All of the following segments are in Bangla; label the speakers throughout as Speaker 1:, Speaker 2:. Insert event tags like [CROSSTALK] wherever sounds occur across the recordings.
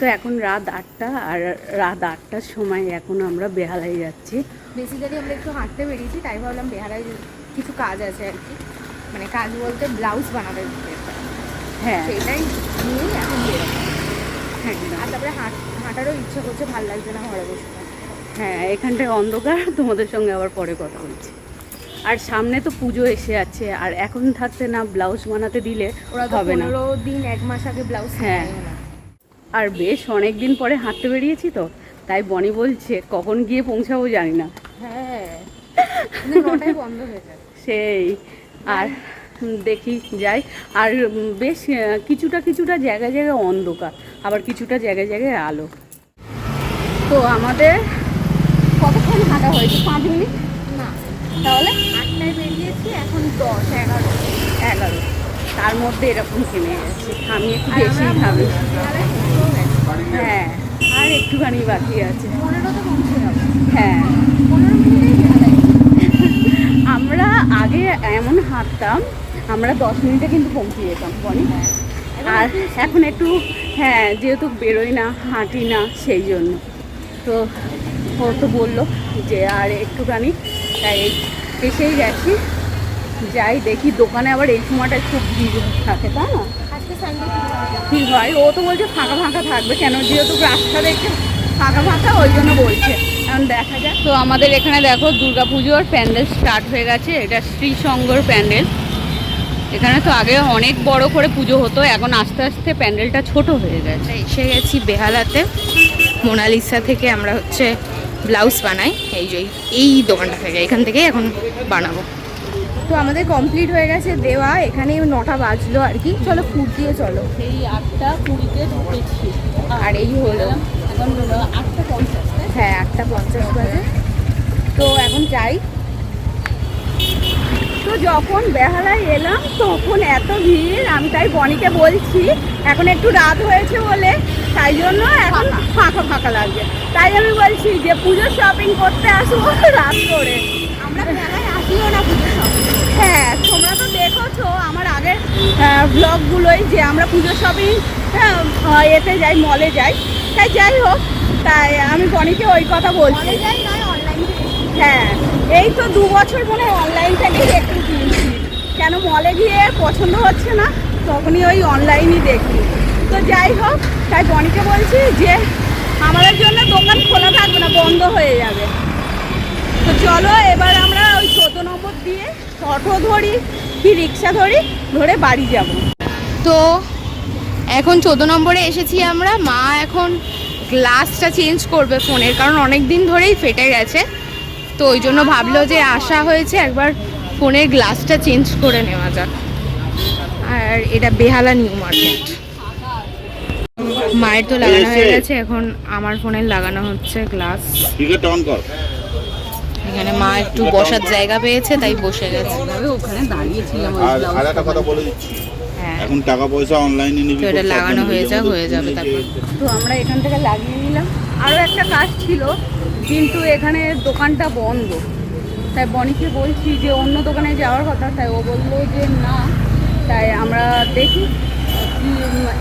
Speaker 1: তো এখন রাত আটটা আর রাত আটটার সময় এখন আমরা বেহালায় যাচ্ছি।
Speaker 2: বেসিক্যালি আমরা একটু হাঁটতে বেরিয়েছি তাই ভাবলাম বেহারায় কিছু কাজ আছে আর কি। মানে কাজ বলতে ব্লাউজ বানাবে
Speaker 1: হ্যাঁ।
Speaker 2: সেটাই নিয়েই এখন বেরোবো। আর তারপরে হাঁট হাঁটারও ইচ্ছা করছে ভালো লাগছে না ঘরে বসে।
Speaker 1: হ্যাঁ এখানটায় অন্ধকার তোমাদের সঙ্গে আবার পরে কথা বলছি। আর সামনে তো পুজো এসে আছে আর এখন থাকতে না ব্লাউজ বানাতে দিলে হবে না।
Speaker 2: দিন এক মাস আগে ব্লাউজ
Speaker 1: হ্যাঁ। আর বেশ অনেক দিন পরে হাঁটতে বেরিয়েছি তো তাই বনি বলছে কখন গিয়ে পৌঁছাবো জানি না।
Speaker 2: হ্যাঁ। [LAUGHS]
Speaker 1: সেই আর দেখি যাই। আর বেশ কিছুটা কিছুটা জায়গায় জায়গায় অন্ধকার আবার কিছুটা জায়গায় জায়গায় আলো। তো আমাদের কতক্ষণ হাঁটা হয়েছে? পাঁচ মিনিট?
Speaker 2: না।
Speaker 1: তাহলে?
Speaker 2: আটটায় বেরিয়েছি এখন দশ এগারো।
Speaker 1: এগারো। তার মধ্যে এরকম থেমে গেছে। আমি একটু বেশি
Speaker 2: গেছি।
Speaker 1: হ্যাঁ আর একটুখানি বাকি আছে। হ্যাঁ। আমরা আগে এমন হাঁটতাম, আমরা দশ মিনিটে কিন্তু পৌঁছে যেতাম, বনি। আর এখন একটু হ্যাঁ যেহেতু বেরোই না, হাঁটি না, সেই জন্য। তো ও তো বলল যে, আর একটুখানি, তাই এসেই গেছি। যাই দেখি দোকানে আবার এই সময়টায় খুব ভিড় থাকে তাই না? ঠিক হয়? ও তো বলছে ফাঁকা ফাঁকা থাকবে কেন? যেহেতু রাস্তা দেখছে ফাঁকা ফাঁকা ওই জন্য বলছে। এখন দেখা যাক। তো আমাদের এখানে দেখো দুর্গাপুজোর প্যান্ডেল স্টার্ট হয়ে গেছে। এটা শ্রী সঙ্গর প্যান্ডেল। এখানে তো আগে অনেক বড় করে পুজো হতো এখন আস্তে আস্তে প্যান্ডেলটা ছোট হয়ে গেছে।
Speaker 2: এসে গেছি বেহালাতে। মোনালিসা থেকে আমরা হচ্ছে ব্লাউজ বানাই। এই যে এই দোকানটা থেকে এখান থেকেই এখন বানাবো। তো আমাদের কমপ্লিট হয়ে গেছে দেওয়া এখানে নটা বাজলো আর কি। চলো ফুট দিয়ে চলো।
Speaker 1: সেই আটটা কুড়িতে ঢুকেছি।
Speaker 2: আর এই হলো।
Speaker 1: এখন আটটা পঞ্চাশ।
Speaker 2: হ্যাঁ আটটা পঞ্চাশ বাজে। তো এখন যাই।
Speaker 1: তো যখন বেহালায় এলাম তখন এত ভিড় আমি তাই বনিকে বলছি এখন একটু রাত হয়েছে বলে তাই জন্য এখন ফাঁকা। ফাঁকা লাগবে তাই আমি বলছি যে পুজো শপিং করতে আসব রাত করে।
Speaker 2: আমরা মেলায় আসিও না পুজো সব
Speaker 1: হ্যাঁ তোমরা তো দেখোছো আমার আগের ব্লগগুলোই যে আমরা পুজো শপিং এতে যাই মলে যাই। তাই যাই হোক তাই আমি বনিকে ওই কথা বলছি। হ্যাঁ এই তো দু বছর মনে হয় অনলাইন থেকেই একটু কিনছি। কেন মলে গিয়ে পছন্দ হচ্ছে না তখনই ওই অনলাইনই দেখি। তো যাই হোক তাই বনিকে বলছি যে আমাদের জন্য দোকান খোলা থাকবে না বন্ধ হয়ে যাবে। তো চলো এবার আমরা দিয়ে অটো ধরি কি রিক্সা ধরি ধরে বাড়ি যাব।
Speaker 2: তো এখন চোদ্দ নম্বরে এসেছি আমরা। মা এখন গ্লাসটা চেঞ্জ করবে ফোনের কারণ অনেক দিন ধরেই ফেটে গেছে। তো ওই জন্য ভাবলো যে আসা হয়েছে একবার ফোনের গ্লাসটা চেঞ্জ করে নেওয়া যাক। আর এটা বেহালা নিউ মার্কেট। মায়ের তো লাগানো হয়ে গেছে এখন আমার ফোনের লাগানো হচ্ছে গ্লাস।
Speaker 3: টিকিট অন কর।
Speaker 2: এখানে মা একটু বসার জায়গা পেয়েছে তাই বসে গেছে।
Speaker 1: ওখানে দাঁড়িয়েছিলাম
Speaker 3: আর আর একটা কথা বলে দিচ্ছি।
Speaker 2: হ্যাঁ।
Speaker 3: এখন টাকা পয়সা অনলাইনে নিবি
Speaker 2: এটা লাগানো হয়ে যাক, হয়ে যাবে তারপর।
Speaker 1: তো আমরা এখান থেকে লাগিয়ে নিলাম। আরও একটা কাজ ছিল কিন্তু এখানে দোকানটা বন্ধ। তাই বনিকে বলছি যে অন্য দোকানে যাওয়ার কথা তাই ও বলল যে না তাই আমরা দেখি।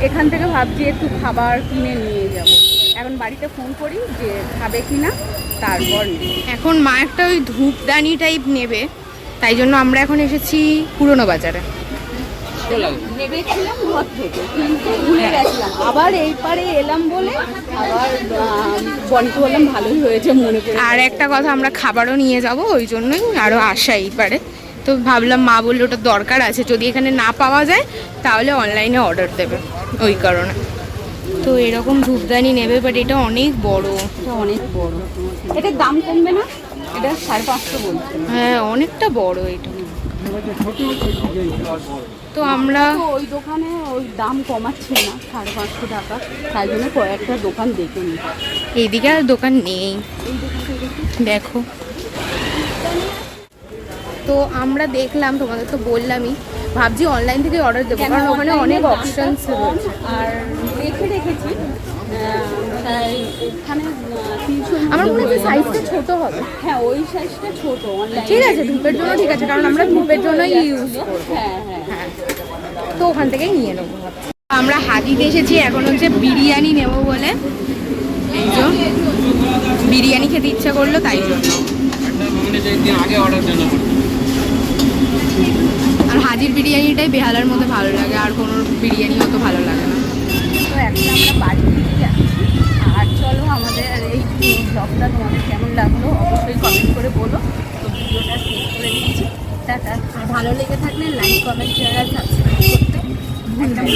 Speaker 1: এখান থেকে ভাবছি একটু খাবার কিনে নিয়ে যাব। এখন বাড়িতে ফোন করি যে খাবে কি না তারপর
Speaker 2: এখন মা একটা ওই ধূপদানি টাইপ নেবে তাই জন্য আমরা এখন এসেছি পুরনো বাজারে।
Speaker 1: নেবেছিলাম ঘর থেকে কিন্তু ভুলে গেছিলাম। আবার এই পারে এলাম বলে আবার বললাম ভালোই হয়েছে মনে করে
Speaker 2: আর একটা কথা আমরা খাবারও নিয়ে যাব ওই জন্যই আরও আসা এই পারে। তো ভাবলাম মা বলল ওটা দরকার আছে যদি এখানে না পাওয়া যায় তাহলে অনলাইনে অর্ডার দেবে ওই কারণে। তো এরকম ধূপদানি নেবে বাট এটা অনেক বড়।
Speaker 1: এটা অনেক বড়। এটার দাম কমবে না? এটা সাড়ে পাঁচশো বলছে।
Speaker 2: হ্যাঁ অনেকটা বড় এটা। তো আমরা
Speaker 1: ওই দোকানে ওই দাম কমাচ্ছে না সাড়ে পাঁচশো টাকা। তাই জন্য কয়েকটা দোকান দেখে নি
Speaker 2: এইদিকে আর দোকান নেই।
Speaker 1: দেখো।
Speaker 2: তো আমরা দেখলাম তোমাদের তো বললামই ভাবছি অনলাইন থেকে অর্ডার দেবো কারণ ওখানে অনেক অপশনস রয়েছে।
Speaker 1: আর দেখে রেখেছি
Speaker 2: আমার মনে হচ্ছে সাইজটা ছোট হবে।
Speaker 1: হ্যাঁ ওই সাইজটা ছোট
Speaker 2: ঠিক আছে ধূপের জন্য ঠিক আছে কারণ আমরা ধূপের জন্যই ইউজ করব।
Speaker 1: হ্যাঁ হ্যাঁ।
Speaker 2: হ্যাঁ তো ওখান থেকেই নিয়ে নেব। আমরা হাজিতে এসেছি এখন হচ্ছে বিরিয়ানি নেব বলে। এই যে বিরিয়ানি খেতে ইচ্ছা করল তাই জন্য।
Speaker 4: আগে অর্ডার
Speaker 2: আর হাজির বিরিয়ানিটাই বেহালার মধ্যে ভালো লাগে, আর কোনো বিরিয়ানি অত ভালো লাগে না।
Speaker 1: তো আমরা আর চলো আমাদের এই কেমন লাগল অবশ্যই কমেন্ট করে বলো। তো করে ভালো লেগে থাকলে লাইক কমেন্ট শেয়ার আর সাবস্ক্রাইব করতে একদম।